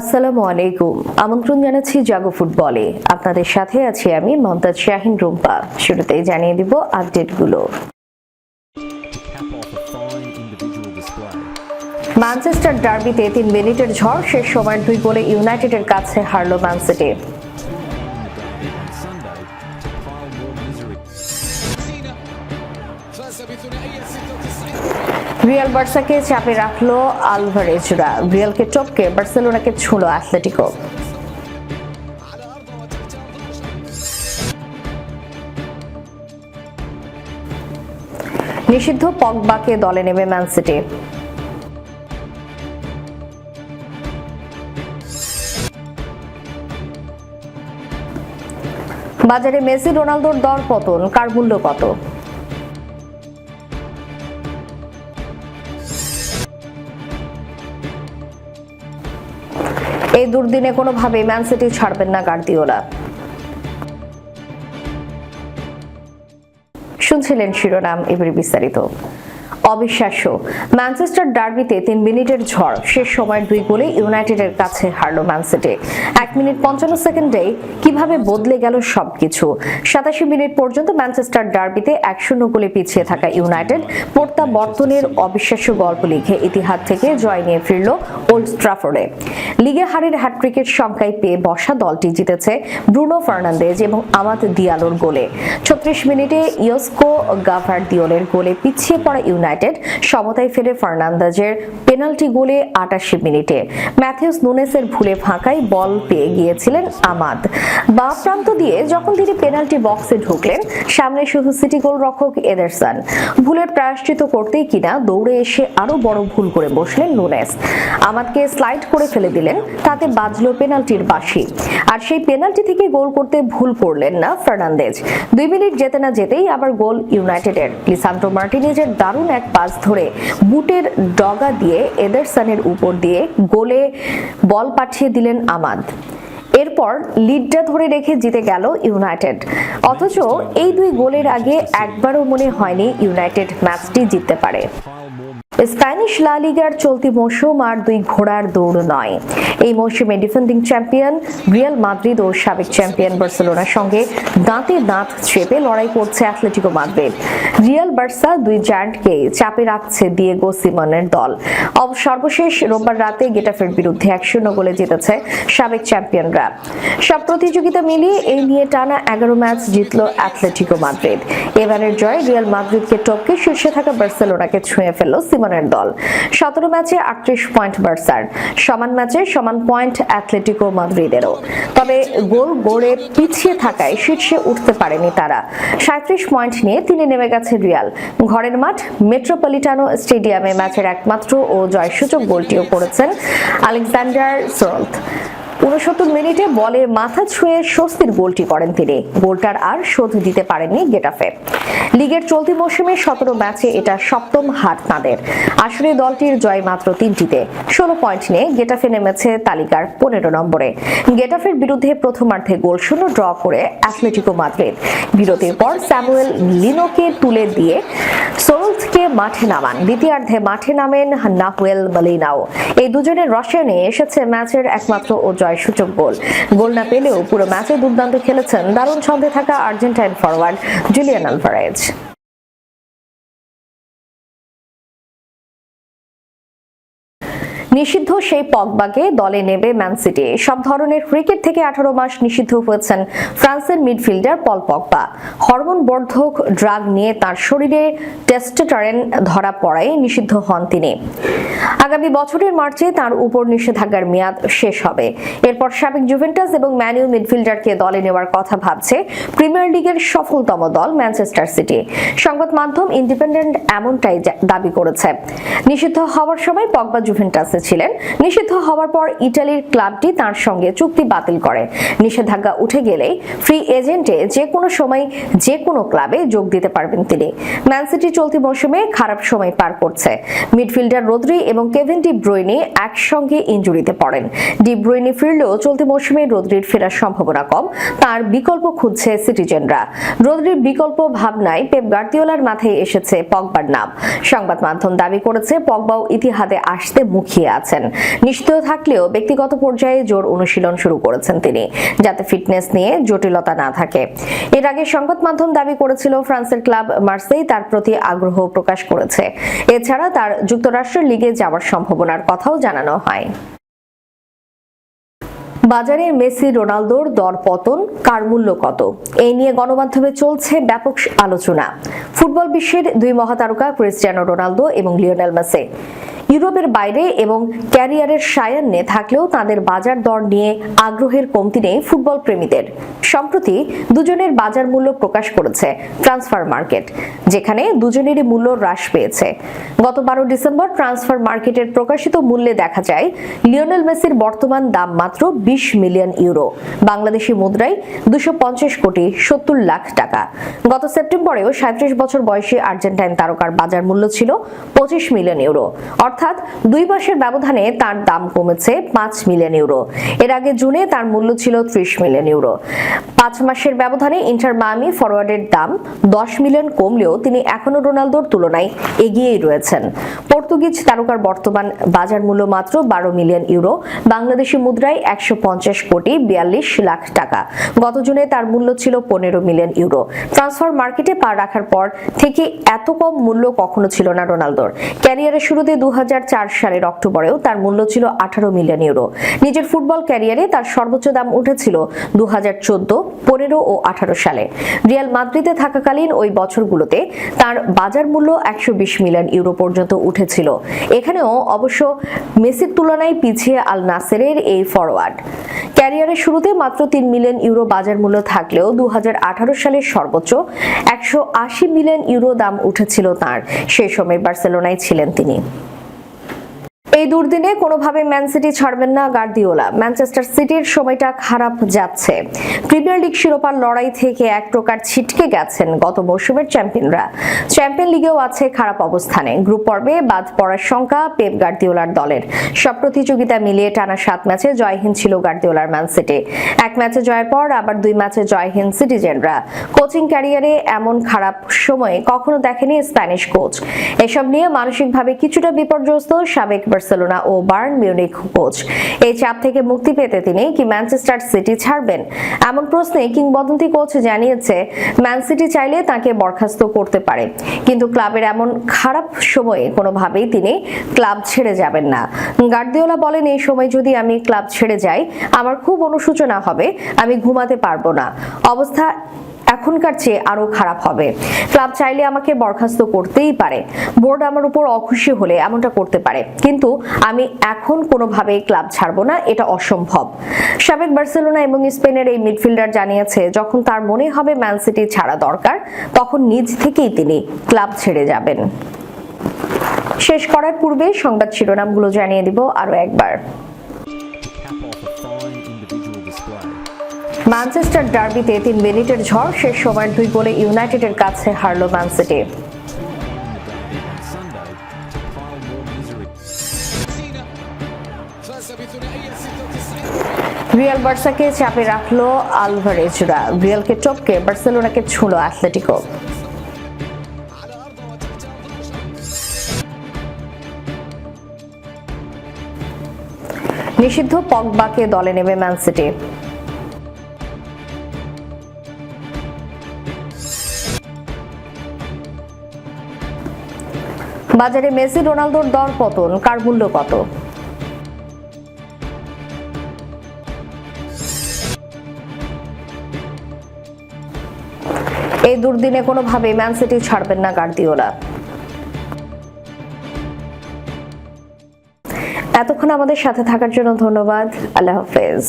আসসালামু আলাইকুম। আমন্ত্রণ জানাচ্ছি জাগো ফুটবলে। আপনাদের সাথে আছি আমি মমতাজ শাহিন রুম্পা। শুরুতেই জানিয়ে দিব আপডেটগুলো. ম্যানচেস্টার ডার্বিতে তিন মিনিটের ঝড়, শেষ সময়ের দুই গোলে ইউনাইটেডের কাছে হারল ম্যান রিয়াল বার্সাকে চাপে রাখল আলভারেজরা। রিয়ালকে টপকে বার্সেলোনাকে ছুঁলো অ্যাথলেটিকো। নিষিদ্ধ পগবাকে দলে নেবে ম্যান সিটি। বাজারে মেসি, রোনালদোর দর পতন কার মূল্য কত? এই দুর্দিনে কোনোভাবেই ম্যান সিটি ছাড়বেন না গার্দিওলা। শুনছিলেন শিরোনাম এবারে বিস্তারিত। অবিশ্বাস্য। ম্যানচেস্টার ডার্বিতে তিন মিনিটের ঝড়। শেষ সময়ের দুই গোলে ইউনাইটেডের কাছে হারলো ম্যান সিটি। এক মিনিট পঞ্চান্ন সেকেন্ডে কীভাবে বদলে গেল সবকিছু? সাতাশি মিনিট পর্যন্ত ম্যানচেস্টার ডার্বিতে এক শূন্য গোলে পিছিয়ে থাকা ইউনাইটেড প্রত্যাবর্তনের অবিশ্বাস্য গল্প লিখে ইতিহাস থেকে জয় নিয়ে ফিরল ওল্ড ট্রাফোর্ডে। লিগে হারের হ্যাট্রিকের সংখ্যায় পেয়ে বসা দলটি জিতেছে ব্রুনো ফার্নান্দেজ এবং আমাদ দিয়ালোর গোলে। ছত্রিশ মিনিটে ইয়স্কো গাভার দিওলের গোলে পিছিয়ে পড়া ইউনাইটেড সমতায় ফেরে ফার্নান্দাজের পেনাল্টি গোলে আটাশি মিনিটে। ম্যাথিউস নুনেসের ভুলে ফাঁকায় বল পেয়ে গিয়েছিলেন আমাদ। বা প্রান্ত দিয়ে যখন তিনি পেনাল্টি বক্সে ঢুকলেন, সামনে শুধু সিটি গোল রক্ষক এদারসন। ভুলের প্রায়শ্চিত করতেই কিনা দৌড়ে এসে আরও বড় ভুল করে বসলেন নুনেস। আমাদকে স্লাইড করে ফেলে দিলেন, তাতে বাজলো পেনাল্টির বাসি আর সেই পেনাল্টি থেকে গোল করতে ভুল করলেন না ফার্নান্দেজ। দুই মিনিট যেতে না যেতেই আবার গোল ইউনাইটেডের। লিসান্ড্রো মার্টিনেজের দারুণ পাস ধরে বুটের ডগা দিয়ে এদারসানের উপর দিয়ে গোলে বল পাঠিয়ে দিলেন আমাদ। এরপর লিডটা ধরে রেখে জিতে গেল ইউনাইটেড। অথচ এই দুই গোলের আগে একবারও মনে হয়নি ইউনাইটেড ম্যাচটি জিততে পারে। স্প্যানিশ লা লিগার চলতি মৌসুম আর দুই ঘোড়ার দৌড় নয়। এই মৌসুমে ডিফেন্ডিং চ্যাম্পিয়ন রিয়াল মাদ্রিদ ও সাবেক চ্যাম্পিয়ন বার্সেলোনার সঙ্গে দাঁতে দাঁত চেপে লড়াই করছে অ্যাথলেটিকো মাদ্রিদ। রিয়াল বার্সা দুই জায়ান্টকে চাপে রাখছে দিয়েগো সিমনের দল। অব সর্বশেষ রোববার রাতে গেটাফের বিরুদ্ধে এক শূন্য গোলে জিতেছে সাবেক চ্যাম্পিয়নরা। সব প্রতিযোগিতা মিলিয়ে এই নিয়ে টানা এগারো ম্যাচ জিতল অ্যাথলেটিকো মাদ্রিদ। এবারের জয় রিয়াল মাদ্রিদকে টপকে শীর্ষে থাকা বার্সেলোনাকে ছুঁয়ে ফেলল সিমনের দল। সতেরো ম্যাচে আটত্রিশ পয়েন্ট বার্সার, সমান ম্যাচে সমান পয়েন্ট অ্যাথলেটিকো মাদ্রিদেরও। তবে গোল গোড়ে পিছিয়ে থাকায় শীর্ষে উঠতে পারেনি তারা। সাঁত্রিশ পয়েন্ট নিয়ে তিনি নেমে গেছে রিয়াল। ঘরের মাঠ মেট্রোপলিটানো স্টেডিয়ামে ম্যাচের একমাত্র ও জয়সূচক গোলটিও করেছেন আলেকজান্ডার সোরলথ। উনসত্তর মিনিটে বলে মাথা ছুঁয়ে স্বস্তির গোলটি করেন তিনি। গোলটার আর শোধ দিতে পারেননি গেটাফে। লিগের চলতি মৌসুমে সতেরো ম্যাচে এটা সপ্তম হার তাঁদের। আসলে দলটির জয় মাত্র তিনটিতে। ষোলো পয়েন্ট নিয়ে গেটাফে নেমেছে তালিকার পনেরো নম্বরে। গেটাফের বিরুদ্ধে প্রথমার্ধে গোল শূন্য ড্র করে অ্যাথলেটিকো মাদ্রিদ। বিরতির পর স্যামুয়েল লিনোকে তুলে দিয়ে সোলথকে মাঠে নামান। দ্বিতীয়ার্ধে মাঠে নামেন নাহুয়েল মালিনাও। এই দুজনের রসায়নে এসেছে ম্যাচের একমাত্র ও জয়সূচক গোল। গোল না পেলেও পুরো ম্যাচে দুর্দান্ত খেলেছেন দারুণ ছন্দে থাকা আর্জেন্টাইন ফরওয়ার্ড জুলিয়ান আলভারেজ। নিষিদ্ধ সেই পগবাকে দলে নেবে ম্যান সিটি। সব ধরনের ক্রিকেট থেকে আঠারো মাস নিষিদ্ধ হয়েছেন ফ্রান্সের মিডফিল্ডার পল পগবা। হরমোন বর্ধক ড্রাগ নিয়ে তার শরীরে টেস্টোস্টেরন ধরা পড়ায় নিষিদ্ধ হন তিনি। আগামী বছরের মার্চে তার উপর নিষেধাজ্ঞার মেয়াদ শেষ হবে। এরপর সাবেক জুভেন্টাস এবং ম্যানিউ মিডফিল্ডারকে দলে নেওয়ার কথা ভাবছে প্রিমিয়ার লিগের সফলতম দল ম্যানচেস্টার সিটি। সংবাদ মাধ্যম ইন্ডিপেন্ডেন্ট এমনটাই দাবি করেছে। নিষিদ্ধ হওয়ার সময় পগবা জুভেন্টাসে ছিলেন নিষিদ্ধ হওয়ার পর ইটালির ক্লাবটি তার সঙ্গে চুক্তি বাতিল করে। নিষেধাজ্ঞা উঠে গেলেই ফ্রি এজেন্টে যে কোনো সময় যে কোনো ক্লাবে যোগ দিতে পারবেন তিনি। ম্যান সিটি চলতি মৌসুমে খারাপ সময় পার করছে। মিডফিল্ডার রোদ্রি এবং কেভিন ডি ব্রুইনি একসঙ্গে ইনজুরিতে পড়েন। ডি ব্রুইনি ফিরলেও চলতি মৌসুমে রোদ্রির ফেরার সম্ভাবনা কম। তার বিকল্প খুঁজছে সিটিজেনরা। রোদ্রির বিকল্প ভাবনায় পেপ গার্দিওলার মাথায় এসেছে পগবার নাম। সংবাদ মাধ্যম দাবি করেছে, পগবাও ইতিহাদে আসতে মুখিয়ে আছেন। নিশ্চিত থাকলেও ব্যক্তিগত পর্যায়ে জোর অনুশীলন শুরু করেছেন তিনি, যাতে ফিটনেস নিয়ে জটিলতা না থাকে। এর আগে সংবাদ মাধ্যম দাবি করেছিল, ফ্রান্সের ক্লাব মার্সেই তার প্রতি আগ্রহ প্রকাশ করেছে। এছাড়া তার যুক্তরাষ্ট্রের লিগে যাওয়ার সম্ভাবনার কথাও জানানো হয়। বাজারে মেসি, রোনালদোর দর পতন কার মূল্য কত? এই নিয়ে গণমাধ্যমে চলছে ব্যাপক আলোচনা। ফুটবল বিশ্বের দুই মহাতারকা ক্রিস্টিয়ানো রোনালদো এবং লিওনেল মেসি। ইউরোপের বাইরে এবং ক্যারিয়ারের সায়ান্নে থাকলেও তাদের বাজার দর নিয়ে আগ্রহের কমতি নেই ফুটবল প্রেমীদের। সম্প্রতি দুজনের বাজার মূল্য প্রকাশ করেছে ট্রান্সফার মার্কেট, যেখানে দুজনেরই মূল্য হ্রাস পেয়েছে। গত বারো ডিসেম্বর ট্রান্সফার মার্কেটের প্রকাশিত মূল্যে দেখা যায়, লিওনেল মেসির বর্তমান দাম মাত্র বিশ মিলিয়ন ইউরো, বাংলাদেশি মুদ্রায় দুশো কোটি সত্তর লাখ টাকা। গত সেপ্টেম্বরেও সাঁত্রিশ বছর বয়সী আর্জেন্টাইন তারকার বাজার মূল্য ছিল পঁচিশ মিলিয়ন ইউরো, অর্থাৎ দুই মাসের ব্যবধানে তার দাম কমেছে পাঁচ মিলিয়ন ইউরো। এর আগে জুনে তার মূল্য ছিল ত্রিশ মিলিয়ন ইউরো। পাঁচ মাসের ব্যবধানে ইন্টার মায়ামি ফরওয়ার্ডের দাম দশ মিলিয়ন কমলেও তিনি এখনও রোনালদোর তুলনায় এগিয়েই রয়েছেন। পর্তুগিজ তারকার বর্তমান বাজার মূল্য মাত্র বারো মিলিয়ন ইউরো। বাংলাদেশি মুদ্রায় একশো পঞ্চাশ কোটি বিয়াল্লিশ লাখ টাকা। গত জুনে তার মূল্য ছিল পনেরো মিলিয়ন ইউরো। ট্রান্সফার মার্কেটে পা রাখার পর থেকে এত কম মূল্য কখনো ছিল না রোনালদোর। ক্যারিয়ারের শুরুতে দু হাজার সালের অক্টোবরেও তার মূল্য ছিল আঠারো মিলিয়ন ইউরো। নিজের ফুটবল ক্যারিয়ারে তার সর্বোচ্চ দাম উঠেছিল দু হাজার চোদ্দ, পনেরো ও আঠারো সালে। রিয়াল মাদ্রিদে থাকাকালীন ওই বছরগুলোতে তার বাজার মূল্য একশো বিশ মিলিয়ন ইউরো পর্যন্ত উঠেছিল। এখানেও অবশ্য মেসির তুলনায় পিছিয়ে আল নাসেরের এই ফরওয়ার্ড ক্যারিয়ারের শুরুতে মাত্র তিন মিলিয়ন ইউরো বাজার মূল্য থাকলেও দু হাজার আঠারো সালের সর্বোচ্চ একশো আশি মিলিয়ন ইউরো দাম উঠেছিল তার। সেই সময় বার্সেলোনায় ছিলেন তিনি। এই দুর্দিনে কোনোভাবে ম্যান সিটি ছাড়বেন না গার্দিওলা। ম্যানচেস্টার সিটির সময়টা খারাপ যাচ্ছে। প্রিমিয়ার লিগ শিরোপার লড়াই থেকে এক প্রকার ছিটকে গেছেন গত মৌসুমের চ্যাম্পিয়নরা। চ্যাম্পিয়ন লিগেও আছে খারাপ অবস্থানে। গ্রুপ পর্বে বাদ পড়ার সংখ্যা পেপ গার্দিওলার দলের। সব প্রতিযোগিতা মিলিয়ে টানা সাত ম্যাচে জয়হীন ছিল গার্দিওলার ম্যান সিটি। এক ম্যাচে জয়ের পর আবার দুই ম্যাচে জয়হীন সিটিজেনরা। কোচিং ক্যারিয়ারে এমন খারাপ সময়ে কখনো দেখেনি স্প্যানিশ কোচ। এসব নিয়ে মানসিকভাবে কিছুটা বিপর্যস্ত সাবেক বার্সেলোনা ও বার্ন মিউনিক কোচ। এই চাপ থেকে মুক্তি পেতে তিনি কি ম্যানচেস্টার সিটি ছাড়বেন? এমন প্রশ্নে কিংবদন্তি কোচ জানিয়েছে, ম্যান সিটি চাইলে তাকে বরখাস্ত করতে পারে। কিন্তু ক্লাবের এমন খারাপ সময়ে কোনোভাবেই তিনি ক্লাব ছেড়ে যাবেন না। গার্দিওলা বলেন, এই সময় যদি আমি ক্লাব ছেড়ে যাই, আমার খুব অনুশোচনা হবে। আমি ঘুমাতে পারব না। অবস্থা এখনকার চেয়ে আরও খারাপ হবে। ক্লাব চাইলে আমাকে বরখাস্ত করতেই পারে। বোর্ড আমার উপর অখুশি হলে এমনটা করতে পারে। কিন্তু আমি এখন কোনোভাবেই ক্লাব ছাড়বো না, এটা অসম্ভব। সাবেক বার্সেলোনা এবং স্পেনের এই মিডফিল্ডার জানিয়েছে, যখন তার মনে হবে ম্যান সিটি ছাড়া দরকার, তখন নিজ থেকেই তিনি ক্লাব ছেড়ে যাবেন। শেষ করার পূর্বে সংবাদ শিরোনামগুলো জানিয়ে দিব আরও একবার। ম্যানচেস্টার ডার্বিতে তিন মিনিটের ঝড়, শেষ সময়ের দুই গোলে ইউনাইটেডের কাছে হারল ম্যানসিটি রিয়াল বার্সাকে চাপে রাখল আলভারেজরা। রিয়ালকে টপকে বার্সেলোনাকে ছুঁলো অ্যাথলেটিকো নিষিদ্ধ পগবাকে দলে নেবে ম্যানসিটি বাজারে মেসি, রোনালদোর দর পতন কার মূল্য কত? এই দুর্দিনে কোনোভাবে ম্যান সিটি ছাড়বেন না গার্দিওলা। এতক্ষণ আমাদের সাথে থাকার জন্য ধন্যবাদ। আল্লাহ হাফেজ।